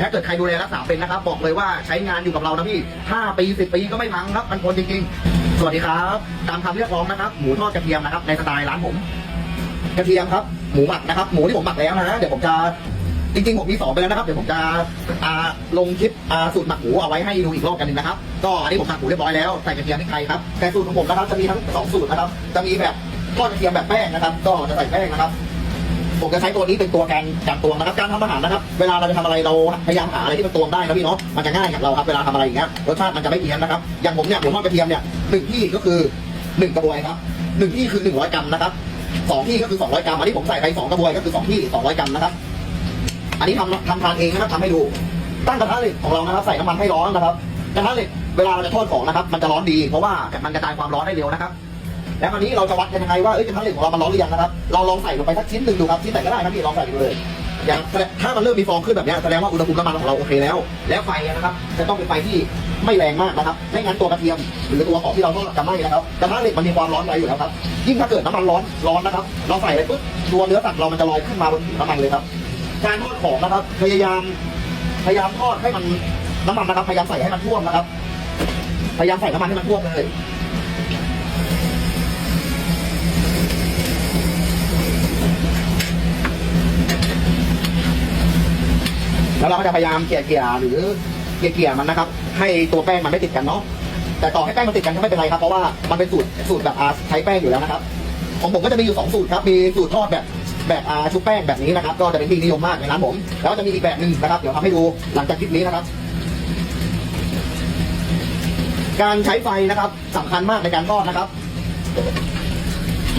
ถ้าเกิดใครดูแลรักษาเป็นนะครับ บอกเลยว่าใช้งานอยู่กับเรานะพี่ 5 ปี 10 ปีก็ไม่พังครับ มันทนจริงๆ สวัสดีครับ ตามคำเรียกร้องนะครับ หมูทอดกระเทียมนะครับ ในสไตล์ร้านผม กระเทียมครับ หมูหมักนะครับ หมูที่ผมหมักแล้วนะ เดี๋ยวผมจะ จริงๆ ผมมีสอนไปแล้วนะครับ เดี๋ยวผมจะอาลงคลิปอาสูตรหมักหมูเอาไว้ให้ดูอีกรอบกันหนึงนะครับ ก็อันนี้ผมหมักหมูเรียบร้อยแล้ว ใส่กระเทียมพริกไทยครับ แต่สูตรของผมนะครับ จะมีทั้งสองสูตรนะครับ จะมีแบบทอดกระเทียมแบบแป้งนะครับ ก็จะใส่แป้งนะครับ ผมจะใช้ตัวนี้เป็นตัวแกนการตวงนะครับ การทำอาหารนะครับ เวลาเราจะทำอะไรเราพยายามหาอะไรที่มันตวงได้นะพี่เนาะ มันจะง่ายกับเราครับ เวลาทำอะไรอย่างเงี้ย รสชาติมันจะไม่เพี้ยนนะครับ อย่างผมเนี่ยผมทอดกระเทียมเนี่ยหนึ่งที่ก็คือหนึ่งกระบวยครับหนึ่งที่คือหนึ่งร้อยกรัมนะครับสองที่ก็คือสองร้อยกรัม อันนี้ผมใส่ไปสองกระบวยก็คือสองที่สองร้อยกรัมนะครับ อันนี้ทำทำทานเองนะครับทำให้ดู ตั้งกระทะเหล็กของเรานะครับ ใส่น้ำมันให้ร้อนนะครับ กระทะเหล็กเวลาเราจะทอดของนะครับ มันจะร้อนดี เพราะว่ามันกระจายความร้อนได้เร็วนะครับ แล้วคราวนี้เราจะวัดกันยังไงว่าเอ้ยกระทะเหล็กของเรามันร้อนหรือยังนะครับ เราลองใส่ลงไปสักชิ้นหนึ่งดูครับชิ้นไหนก็ได้ครับพี่ลองใส่ดูเลยอย่างถ้ามันเริ่มมีฟองขึ้นแบบนี้แสดงว่าอุณหภูมิน้ำมันของเราโอเคแล้ว แล้วไฟนะครับจะต้องเป็นไฟที่ไม่แรงมากนะครับไม่งั้นตัวกระเทียมหรือตัวของที่เราทอดจะไหม้นะครับกระทะเหล็กมันมีความร้อนไว้อยู่แล้วครับยิ่งถ้าเกิดน้ำมันร้อนร้อนนะครับ เราใส่ไปปุ๊บตัวเนื้อสัตว์เรามันจะลอยขึ้นมาบนผิวน้ำมันเลยครับ การทอดของนะครับพยายามพยายามทอดให้มันน้ำมันนะครับพยายามใส่ให้มันท่วมนะครับ พยายามใส่น้ำมันให้มันท่วมเลย เราก็จะพยายามเกลี่ยเกลี่ยหรือเกลี่ยเกลี่ยมันนะครับ ให้ตัวแป้งมันไม่ติดกันเนาะแต่ต่อให้แป้งมันติดกันก็ไม่เป็นไรครับเพราะว่ามันเป็นสูตรสูตรแบบอาใช้แป้งอยู่แล้วนะครับของผมก็จะมีอยู่สองสูตรครับมีสูตรทอดแบบแบบอาชุบแป้งแบบนี้นะครับ ก็จะเป็นที่นิยมมากในร้านผม แล้วจะมีอีกแบบหนึ่งนะครับเดี๋ยวทำให้ดูหลังจากคลิปนี้นะครับ การใช้ไฟนะครับสำคัญมากในการทอดนะครับ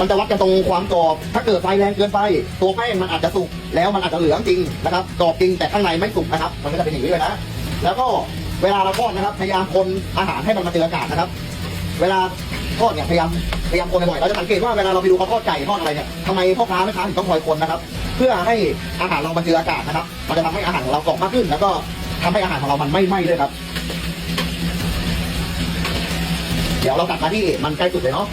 มันจะวัดกันตรงความกรอบ ถ้าเกิดไฟแรงเกินไป ตัวแป้งมันอาจจะสุก แล้วมันอาจจะเหลืองจริงนะครับ กรอบจริงแต่ข้างในไม่สุกนะครับ มันก็จะเป็นอย่างนี้เลยนะ แล้วก็เวลาเราทอดนะครับ พยายามคนอาหารให้มันมาเจออากาศนะครับ เวลาทอดเนี่ยพยายามพยายามคนบ่อยๆเราจะสังเกตว่าเวลาเราไปดูเขาทอดไก่ทอดอะไรเนี่ยทำไมพ่อค้าแม่ค้าถึงต้องคอยคนนะครับ เพื่อให้อาหารเรามาเจออากาศนะครับ มันจะทำให้อาหารของเรากรอบมากขึ้น แล้วก็ทำให้อาหารของเรามันไม่ไหม้ด้วยครับ เดี๋ยวเรากลับมาที่มันใกล้สุดเลยเนาะ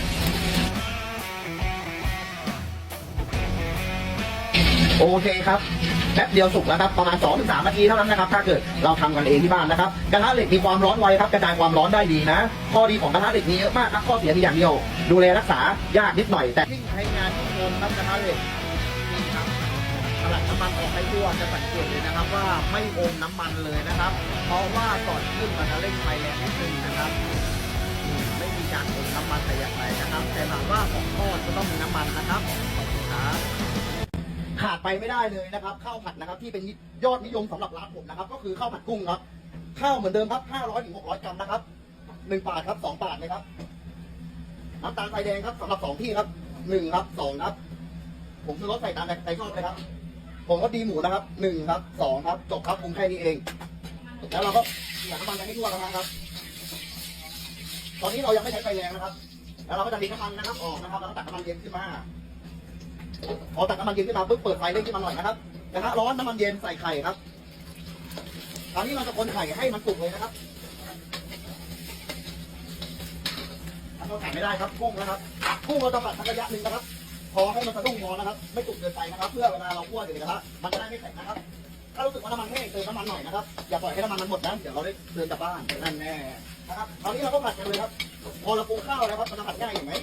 โอเคครับแป๊บเดียวสุกแล้วครับประมาณ2อถึงสนาทีเท่านั้นนะครับ ถ้าเกิดเราทำกันเองที่บ้านนะครับกระทะเหล็กมีความร้อนไวครับกระจายความร้อนได้ดีนะ ข้อดีของกระทะเหล็กมีเยอะมากครับข้อเสียมีอย่างเดียว ดูแลรักษายากนิดหน่อย แต่ยิ่งใช้งานยิ่งงงครับกระทะเหล็กนี่ครับสลัดน้ำมันออกให้ทั่วจะสังเกตเลยนะครับ ว่าไม่อมน้ำมันเลยนะครับ เพราะว่าก่อนขึ้นมันจะเร่งไฟแรงนิดนึงนะครับไม่มีการอมน้ำมันแต่อย่างไรนะครับ แต่ถามว่าของทอดก็ต้องมีน้ำมันนะครับขอบคุณครับ ขาดไปไม่ได้เลยนะครับข้าวผัดนะครับที่เป็นยอดนิยมสำหรับร้านผมนะครับ ก็คือข้าวผัดกุ้งครับข้าวเหมือนเดิมครับ500ถึง600 กรัมนะครับหนึ่งปาดครับสองปาดเลยครับน้ำตาลไฟแดงครับสำหรับสองที่ครับหนึ่งครับสองครับ ผมซื้อรถใส่ตามใจชอบเลยครับ ผมก็ดีหมูนะครับหนึ่งครับสองครับ จบครับปรุงแค่นี้เอง แล้วเราก็เกี่ยน้ำมันไปให้ทั่วนะครับ ตอนนี้เรายังไม่ใช้ไฟแรงนะครับ แล้วเราก็จะดีน้ำมันนะครับออกนะครับ แล้วก็ตักน้ำมันเย็นขึ้นมา พอตักน้ำมันเย็นขึ้นมาปุ๊บเปิดไฟเร่งขึ้นมาหน่อยนะครับกระทะร้อนน้ำมันเย็นใส่ไข่ครับคราวนี้เราจะคนไข่ให้มันสุกเลยนะครับถ้าเราไข่ไม่ได้ครับกุ้งนะครับกุ้งเราจะผัดสักระยะหนึ่งนะครับ พอให้มันสะดุ้งพอนะครับ ไม่สุกเกินไปนะครับ เพื่อเวลาเราคั่วอยู่ในกระทะมันจะได้ไม่แข็งนะครับ ถ้ารู้สึกว่าน้ำมันแห้งเติมน้ำมันหน่อยนะครับ อย่าปล่อยให้น้ำมันมันหมดนะเดี๋ยวเราได้เดินกลับบ้านนั่นแน่นะครับคราวนี้เราก็ผัดกันเลยครับ พอเราปรุงข้าวแล้วครับมันจะผัดง่ายเห็นไหม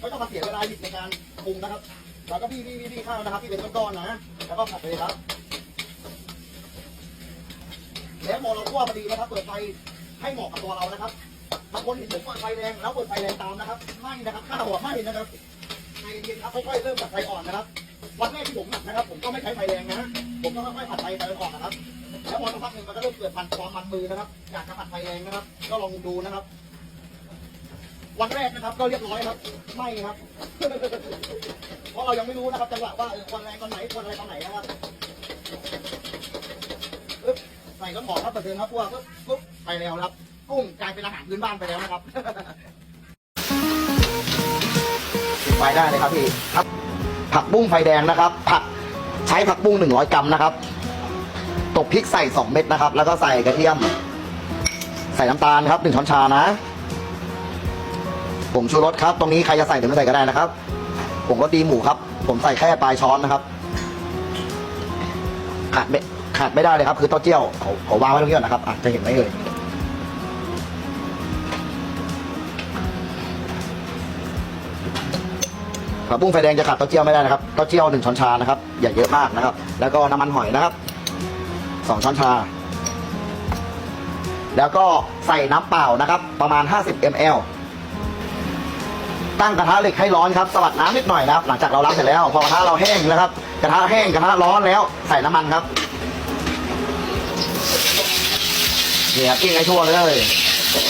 ไม่ต้องมาเสียเวลาหยิบในการปรุงนะครับ แล้วก็พี่พี่พี่พี่ข้าวนะครับที่เป็นก้อนๆนะ แล้วก็ผัดไปเลยครับ แล้วพอเราคั่วพอดีนะครับ เปิดไฟให้เหมาะกับตัวเรานะครับบางคนเห็นผมเปิดไฟแรงแล้วเปิดไฟแรงตามนะครับไม่นะครับข้าวหัวไม่นะครับใจเย็นๆครับค่อยๆเริ่มจากไฟอ่อนนะครับ วันแรกที่ผมหมักนะครับ ผมก็ไม่ใช้ไฟแรงนะ ผมก็ค่อยๆผัดไฟไฟอ่อนนะครับ แล้วพอสักพักหนึ่งมันก็เริ่มเกิดมันความมันมือนะครับ อยากจะผัดไฟแรงนะครับ ก็ลองดูนะครับ วันแรกนะครับก็เรียบร้อยครับ ไม่ครับ เพราะเรายังไม่รู้นะครับจังหวะว่าเออควรแรงตอนไหนควรอะไรตอนไหนนะครับปึ๊บใส่ก็หอมครับเปิดเทิงครับพวกปึ๊บปึ๊บไปแล้วครับ กุ้งกลายเป็นอาหารพื้นบ้านไปแล้วนะครับไปได้เลยครับพี่ครับ ผักบุ้งไฟแดงนะครับ ผักใช้ผักบุ้งหนึ่งร้อยกรัมนะครับ ตกพริกใส่สองเม็ดนะครับ แล้วก็ใส่กระเทียม ใส่น้ำตาลครับหนึ่งช้อนชานะ ผมชูรสครับ ตรงนี้ใครจะใส่หรือไม่ใส่ก็ได้นะครับผมรสดีหมูครับ ผมใส่แค่ปลายช้อนนะครับ ขาดไม่ขาดไม่ได้เลยครับ คือเต้าเจี้ยวขอขอวางไว้ตรงนี้ก่อนนะครับอะจะเห็นไหมเอ่ยผักบุ้งไฟแดงจะขาดเต้าเจี้ยวไม่ได้นะครับเต้าเจี้ยวหนึ่งช้อนชานะครับ อย่าเยอะมากนะครับ แล้วก็น้ำมันหอยนะครับสองช้อนชา แล้วก็ใส่น้ำเปล่านะครับ ประมาณ 50 ml ตั้งกระทะเหล็กให้ร้อนครับสลัดน้ำนิดหน่อยนะครับ หลังจากเราล้างเสร็จแล้ว พอกระทะเราแห้งนะครับ กระทะแห้งกระทะร้อนแล้วใส่น้ำมันครับนี่ครับกิ้งให้ทั่วเลย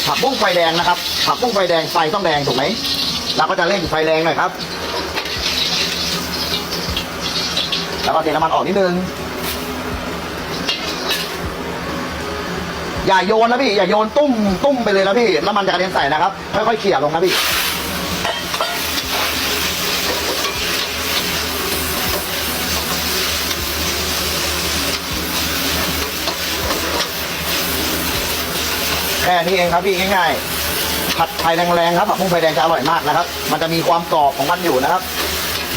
ผักบุ้งไฟแดงนะครับ ผักบุ้งไฟแดงไฟต้องแดงถูกไหมเราก็จะเร่งไฟแรงหน่อยครับ แล้วก็เทน้ำมันออกนิดนึงอย่าโยนนะพี่ อย่าโยนตุ้มตุ้มไปเลยนะพี่ น้ำมันจะกระเด็นใส่นะครับ ค่อยๆเขี่ยลงนะพี่ แค่นี้เองครับพี่ง่ายๆ ผัดไทยแรงๆครับผักบุ้งไฟแดงจะอร่อยมากนะครับ มันจะมีความกรอบของมันอยู่นะครับ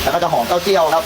แล้วก็จะหอมเต้าเจี้ยวครับ